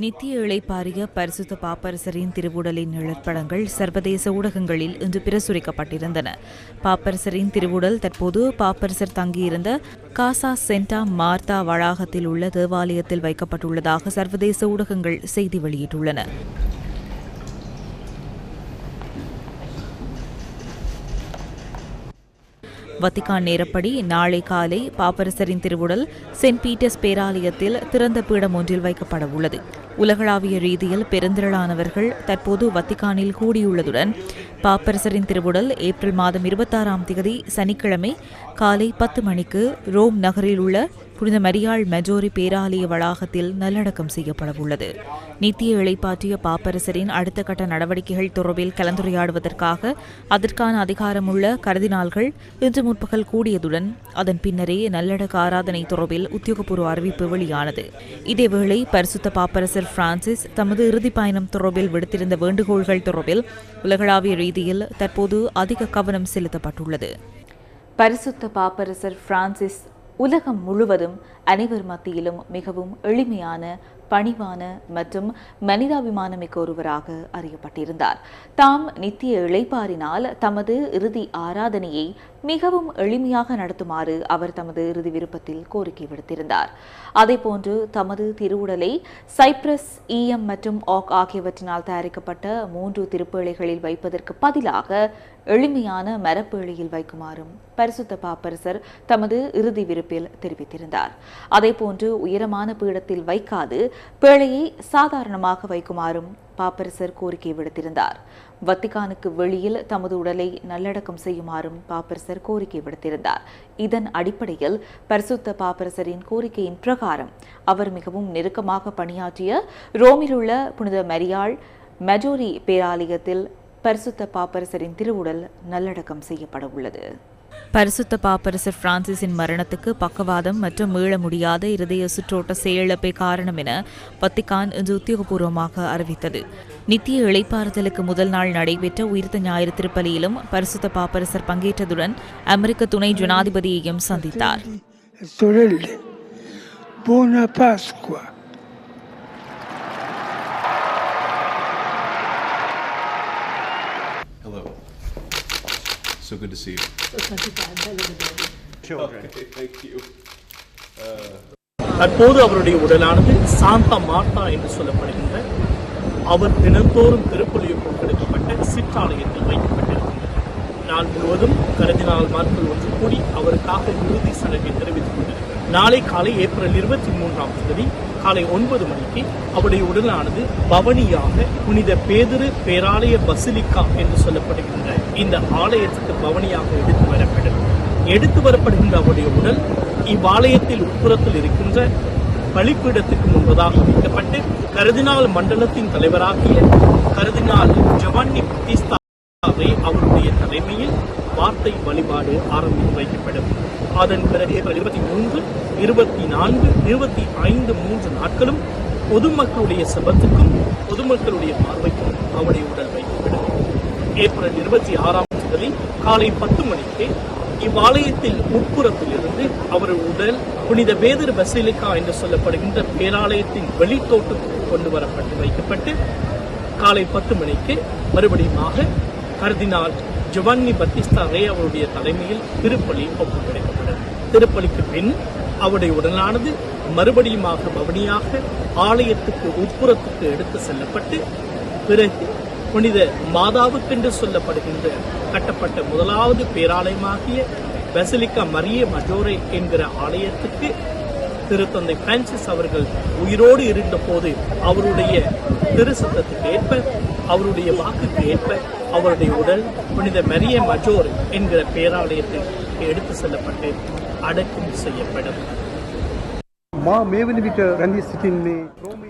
நித்திய இழைப்பாரிய பரிசுத்த பாப்பரசரின் திருவுடலின் நிழற்படங்கள் சர்வதேச ஊடகங்களில் இன்று பிரசுரிக்கப்பட்டிருந்தன. பாப்பரசரின் திருவுடல் தற்போது பாப்பரசர் தங்கியிருந்த காசா சென்டா மார்த்தா வளாகத்தில் உள்ள தேவாலயத்தில் வைக்கப்பட்டுள்ளதாக சர்வதேச ஊடகங்கள் செய்தி வெளியிட்டுள்ளன. வத்திகான் நேரப்படி நாளை காலை பாப்பரசரின் திருவுடல் சென்ட் பீட்டர்ஸ் பேராலயத்தில் திறந்த பீடம் ஒன்றில் வைக்கப்பட உள்ளது உலகளாவிய ரீதியில் பெருந்திரளானவர்கள் தற்போது வத்திகானில் கூடியுள்ளதுடன் பாப்பரசரின் திருவுடல் ஏப்ரல் மாதம் இருபத்தாறாம் தேதி சனிக்கிழமை காலை பத்து மணிக்கு ரோம் நகரில் உள்ள புனித மரியாள் மெஜோரி பேராலய வளாகத்தில் நல்லடக்கம் செய்யப்படவுள்ளது. நித்திய இழைப்பாற்றிய பாப்பரசரின் அடுத்த கட்ட நடவடிக்கைகள் தொடர்பில் கலந்துரையாடுவதற்காக அதற்கான அதிகாரமுள்ள கருதினால்கள் இன்று முற்பகல் கூடியதுடன் அதன் பின்னரே நல்லடக்க ஆராதனை தொடர்பில் உத்தியோகபூர்வ அறிவிப்பு வெளியானது. இதேவேளை பரிசுத்த பாப்பரசர் பிரான்சிஸ் தமது இறுதி பயணம் தொடர்பில் விடுத்திருந்த வேண்டுகோள்கள் தொடர்பில் உலகளாவிய ரீதியில் தற்போது அதிக கவனம் செலுத்தப்பட்டுள்ளது. பரிசுத்த பாப்பரசர் பிரான்சிஸ் உலகம் முழுவதும் அனைவர் மத்தியிலும் மிகவும் எளிமையான பணிவான மற்றும் மனிதாபிமானமிக்க ஒருவராக அறியப்பட்டிருந்தார். தாம் நித்திய இழைப்பாரினால் தமது இறுதி ஆராதனையை மிகவும் எளிமையாக நடத்துமாறு அவர் தமது இறுதி விருப்பத்தில் கோரிக்கை விடுத்திருந்தார். அதேபோன்று தமது திருவுடலை சைப்ரஸ் ஈயம் மற்றும் ஆக் ஆகியவற்றினால் தயாரிக்கப்பட்ட மூன்று திருப்பேழைகளில் வைப்பதற்கு பதிலாக எளிமையான மரப்பேழையில் வைக்குமாறும் பரிசுத்த பாப்பரசர் தமது இறுதி விருப்பில் தெரிவித்திருந்தார். அதேபோன்று உயரமான பீடத்தில் வைக்காது பேழையை சாதாரணமாக வைக்குமாறும் பாப்பரசர் கோரிக்கை விடுத்திருந்தார். வத்திகானுக்கு வெளியில் தமது உடலை நல்லடக்கம் செய்யுமாறும் பாப்பரசர் கோரிக்கை விடுத்திருந்தார். இதன் அடிப்படையில் பரிசுத்த பாப்பரசரின் கோரிக்கையின் பிரகாரம் அவர் மிகவும் நெருக்கமாக பணியாற்றிய ரோமிலுள்ள புனித மரியாள் மெஜோரி பேராலயத்தில் பரிசுத்த பாப்பரசரின் திருவுடல் நல்லடக்கம் செய்யப்பட உள்ளது பரிசுத்த பாப்பரசர் பிரான்சிஸின் மரணத்துக்கு பக்கவாதம் மற்றும் மீள முடியாத இருதய சுற்றோட்ட செயலிழப்பே காரணம் என பத்திகான் இன்று உத்தியோகபூர்வமாக அறிவித்தது. நித்திய இளைப்பாறுதலுக்கு முதல் நாள் நடைபெற்ற உயிர்த்த ஞாயிறு திருப்பலியிலும் பரிசுத்த பாப்பரசர் பங்கேற்றதுடன் அமெரிக்க துணை ஜனாதிபதியையும் சந்தித்தார். So good to see you. children. Okay, thank you. தற்போது அவருடைய உடலானது சாந்தா மார்த்தா என்று சொல்லப்படுகின்ற அவர் தினந்தோறும் திருப்பலியில் கொடுக்கப்பட்ட சிற்றாலயத்தில் வைக்கப்பட்டிருக்கின்றது நாள் முழுவதும் கருதினால் நாட்கள் ஒன்று கூடி அவருக்காக இறுதி சடங்கை தெரிவித்துக் கொண்டிருக்கிறார் நாளை காலை ஏப்ரல் இருபத்தி மூன்றாம் தேதி காலை ஒன்பது மணிக்கு அவருடைய உடலானது பவனியாக புனித பேதிரு பேராலய பசிலிக்கா என்று சொல்லப்படுகின்ற இந்த ஆலயத்துக்கு பவனியாக எடுத்து வரப்படும். எடுத்து வரப்படுகின்ற அவருடைய உடல் இவ்வாலயத்தில் உட்புறத்தில் இருக்கின்ற பலிப்பீடத்துக்கு முன்பதாக வைக்கப்பட்டு கருதினால் மண்டலத்தின் தலைவராகிய கருதினால் ஜவான்னி பத்திஸ்தாவை அவருடைய தலைமையில் வார்த்தை வழிபாடு ஆரம்பித்து வைக்கப்படும். அதன் பிறகு இருபத்தி மூன்று இருபத்தி நான்கு இருபத்தி ஐந்து மூன்று நாட்களும் பொதுமக்களுடைய செபத்துக்கும் பொதுமக்களுடைய பார்வைக்கும் அவருடைய உடல் வைக்கப்படும் ஏப்ரல் இருபத்தி ஆறாம் தேதி காலை பத்து மணிக்கு இவ்வாலயத்தில் உட்புறத்தில் இருந்து அவரது உடல் புனித வேதர் பசிலிக்கா என்று சொல்லப்படுகின்ற பேராலயத்தின் வெளித்தோட்டத்துக்கு கொண்டு வரப்பட்டு வைக்கப்பட்டு காலை பத்து மணிக்கு மறுபடியுமாக கர்தினால் ஜொவன்னி பத்திஸ்தா ரே அவருடைய தலைமையில் திருப்பலி ஒப்புக் ஒப்புக்கொடுக்கப்பட்டது திருப்பலிக்கு பின் அவருடைய உடலானது மறுபடியுமாக பவனியாக ஆலயத்துக்கு உட்புறத்துக்கு எடுத்து செல்லப்பட்டு பிறகு புனித மாதாவுக்கென்று சொல்லப்படுகின்ற கட்டப்பட்ட முதலாவது பேராலயமாகிய பெசிலிக்கா மரிய மஜோரை என்கிற ஆலயத்துக்கு திருத்தந்தை பிரான்சிஸ் அவர்கள் உயிரோடு இருந்த போது அவருடைய திருசத்தத்துக்கு ஏற்ப அவருடைய வாக்குக்கு ஏற்ப அவருடைய உடல் புனித மரிய மஜோர் என்கிற பேராலயத்தில் எடுத்து செல்லப்பட்டு அடக்கம் செய்யப்படும்.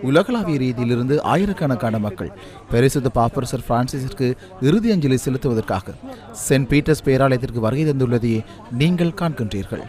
உலகளாவிய ரீதியிலிருந்து ஆயிரக்கணக்கான மக்கள் பரிசுத்த பாப்பரசர் பிரான்சிஸிற்கு இறுதி அஞ்சலி செலுத்துவதற்காக சென்ட் பீட்டர்ஸ் பேராலயத்திற்கு வருகை தந்துள்ளதை நீங்கள் காண்கின்றீர்கள்.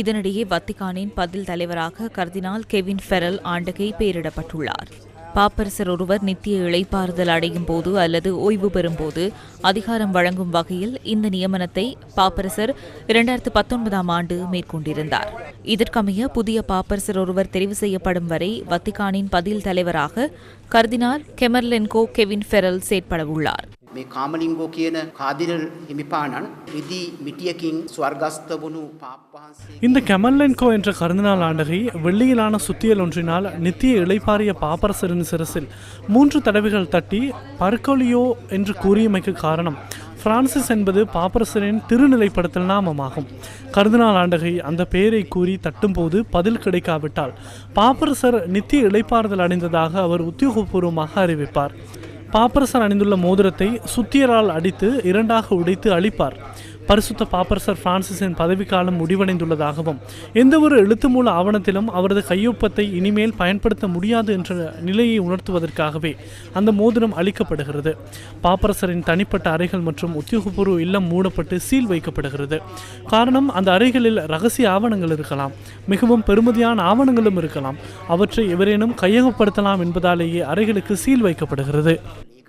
இதனிடையே வத்திகானின் பதில் தலைவராக கர்தினால் கெவின் ஃபெரல் ஆண்டகை பெயரிடப்பட்டுள்ளார். பாப்பரசர் ஒருவர் நித்திய இளைப்பாறுதல் அடையும் போது அல்லது ஓய்வு பெறும்போது அதிகாரம் வழங்கும் வகையில் இந்த நியமனத்தை பாப்பரசர் இரண்டாயிரத்து பத்தொன்பதாம் ஆண்டு மேற்கொண்டிருந்தார். இதற்கமைய புதிய பாப்பரசர் ஒருவர் தெரிவு செய்யப்படும் வரை வத்திகானின் பதில் தலைவராக கர்தினால் கெமர்லென்கோ கெவின் ஃபெரல் செயற்படவுள்ளார் මේ කාමලිංගෝ කියන කාදිරල් හිමිපාණන් රිදී මිටියකින් ස්වර්ගස්ත වුණු පාප්වහන්සේ இந்த கெமல்லென்கோ என்ற கருதினால் ஆண்டகை வெள்ளியிலான சுத்தியல் ஒன்றினால் நித்திய இளைப்பாறிய பாப்பரசரின் சிரசில் மூன்று தடவைகள் தட்டி பர்கோலியோ என்று கூறியமைக்கு காரணம் பிரான்சிஸ் என்பது பாப்பரசரின் திருநிலைப்படுத்தல் நாமமாகும் கருதினால் ஆண்டகை அந்த பெயரை கூறி தட்டும்போது பதில் கிடைக்காவிட்டால் பாப்பரசர் நித்திய இளைப்பாறுதல் அடைந்ததாக அவர் உத்தியோகபூர்வமாக அறிவிப்பார் பாப்பரசர் அணிந்துள்ள மோதிரத்தை சுத்தியரால் அடித்து இரண்டாக உடைத்து அழிப்பார். பரிசுத்த பாப்பரசர் பிரான்சிஸின் பதவிக்காலம் முடிவடைந்துள்ளதாகவும் எந்தவொரு எழுத்துமூல ஆவணத்திலும் அவரது கையொப்பத்தை இனிமேல் பயன்படுத்த முடியாது என்ற நிலையை உணர்த்துவதற்காகவே அந்த மோதிரம் அளிக்கப்படுகிறது பாப்பரசரின் தனிப்பட்ட அறைகள் மற்றும் உத்தியோகபூர்வ இல்லம் மூடப்பட்டு சீல் வைக்கப்படுகிறது. காரணம் அந்த அறைகளில் ரகசிய ஆவணங்கள் இருக்கலாம் மிகவும் பெருமதியான ஆவணங்களும் இருக்கலாம். அவற்றை எவரேனும் கையகப்படுத்தலாம் என்பதாலேயே அறைகளுக்கு சீல் வைக்கப்படுகிறது.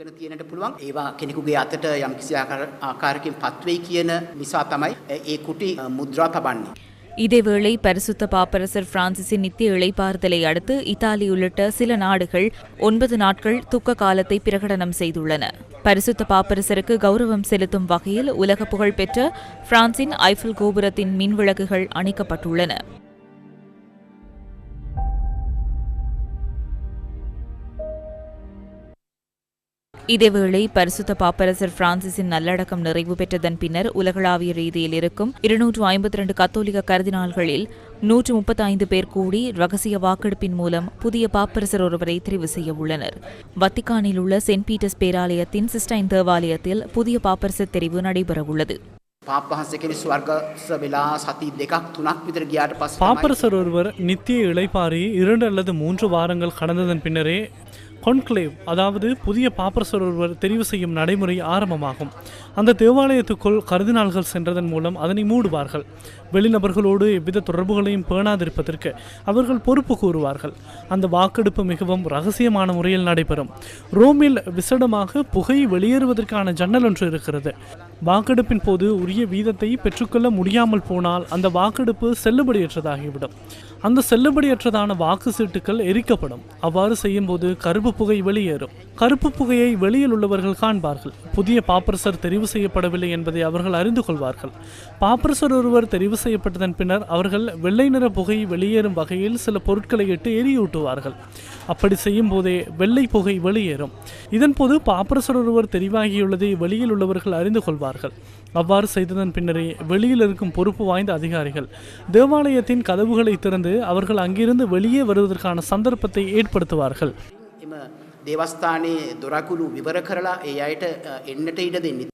ඒකන තියෙනට පුළුවන් ඒවා කෙනෙකුගේ අතට යම් කිසි ආකාර- ආකාරකින් පත්වෙයි කියන නිසා තමයි ඒ කුටි අ, මුද්‍රා තබන්නේ. இதேவேளை பரிசுத்த பாப்பரசர் பிரான்சிஸின் நித்திய இளைப்பாறுதலை அடுத்து இத்தாலி உள்ளிட்ட சில நாடுகள் ஒன்பது நாட்கள் துக்க காலத்தை பிரகடனம் செய்துள்ளன பரிசுத்த பாப்பரசருக்கு கௌரவம் செலுத்தும் வகையில் உலக புகழ்பெற்ற பிரான்சின் ஐஃபில் கோபுரத்தின் மின் விளக்குகள் அணைக்கப்பட்டுள்ளன இதேவேளை பரிசுத்த பாப்பரசர் பிரான்சிஸின் நல்லடக்கம் நிறைவு பெற்றதன் பின்னர் உலகளாவிய ரீதியில் இருக்கும் இருநூற்று ஐம்பத்தி இரண்டு கத்தோலிக்க கருதினால்களில் நூற்று முப்பத்தி ஐந்து பேர் கூடி ரகசிய வாக்கெடுப்பின் மூலம் புதிய பாப்பரசர் ஒருவரை தெரிவு செய்ய உள்ளனர். வத்திக்கானில் உள்ள சென்ட் பீட்டர்ஸ் பேராலயத்தின் சிஸ்டைன் தேவாலயத்தில் புதிய பாப்பரசர் தெரிவு நடைபெறவுள்ளது பாப்பரசர் ஒருவர் நித்திய இளைப்பாறி இரண்டு அல்லது மூன்று வாரங்கள் கடந்ததன் பின்னரே கொன்க்ளேவ் அதாவது புதிய பாப்பரசர் ஒருவர் தெரிவு செய்யும் நடைமுறை ஆரம்பமாகும். அந்த தேவாலயத்துக்குள் கருதினாள்கள் சென்றதன் மூலம் அதனை மூடுவார்கள். வெளிநபர்களோடு எவ்வித தொடர்புகளையும் பேணாதிருப்பதற்கு அவர்கள் பொறுப்பு கூறுவார்கள். அந்த வாக்கெடுப்பு மிகவும் ரகசியமான முறையில் நடைபெறும். ரோமில் விசடமாக புகை வெளியேறுவதற்கான ஜன்னல் ஒன்று இருக்கிறது. வாக்கெடுப்பின் போது உரிய வீதத்தை பெற்றுக்கொள்ள முடியாமல் போனால் அந்த வாக்கெடுப்பு செல்லுபடியற்றதாகிவிடும். அந்த செல்லுபடியற்றதான வாக்கு சீட்டுகள் எரிக்கப்படும். அவ்வாறு செய்யும்போது கருப்பு புகை வெளியேறும். கருப்பு புகையை வெளியில் உள்ளவர்கள் காண்பார்கள். புதிய பாப்பரசர் தெரிவு செய்யப்படவில்லை என்பதை அவர்கள் அறிந்து கொள்வார்கள். பாப்பரசர் ஒருவர் தெரிவு செய்யப்பட்டதன் பின்னர் அவர்கள் வெள்ளை நிற புகை வெளியேறும் வகையில் சில பொருட்களை இட்டு எரியூட்டுவார்கள். அப்படி செய்யும் போதே வெள்ளை புகை வெளியேறும். இதன்போது பாப்பரசர் ஒருவர் தெரிவாகியுள்ளதை வெளியில் உள்ளவர்கள் அறிந்து கொள்வார்கள். அவ்வாறு செய்ததன் பின்னரே வெளியில் இருக்கும் பொறுப்பு வாய்ந்த அதிகாரிகள் தேவாலயத்தின் கதவுகளை திறந்து அவர்கள் அங்கிருந்து வெளியே வருவதற்கான சந்தர்ப்பத்தை ஏற்படுத்துவார்கள் එම දේවස්ථානයේ දොරකුළු විවර කරලා ඒ අයට අ, එන්නට ඉඩ දෙන්නේ.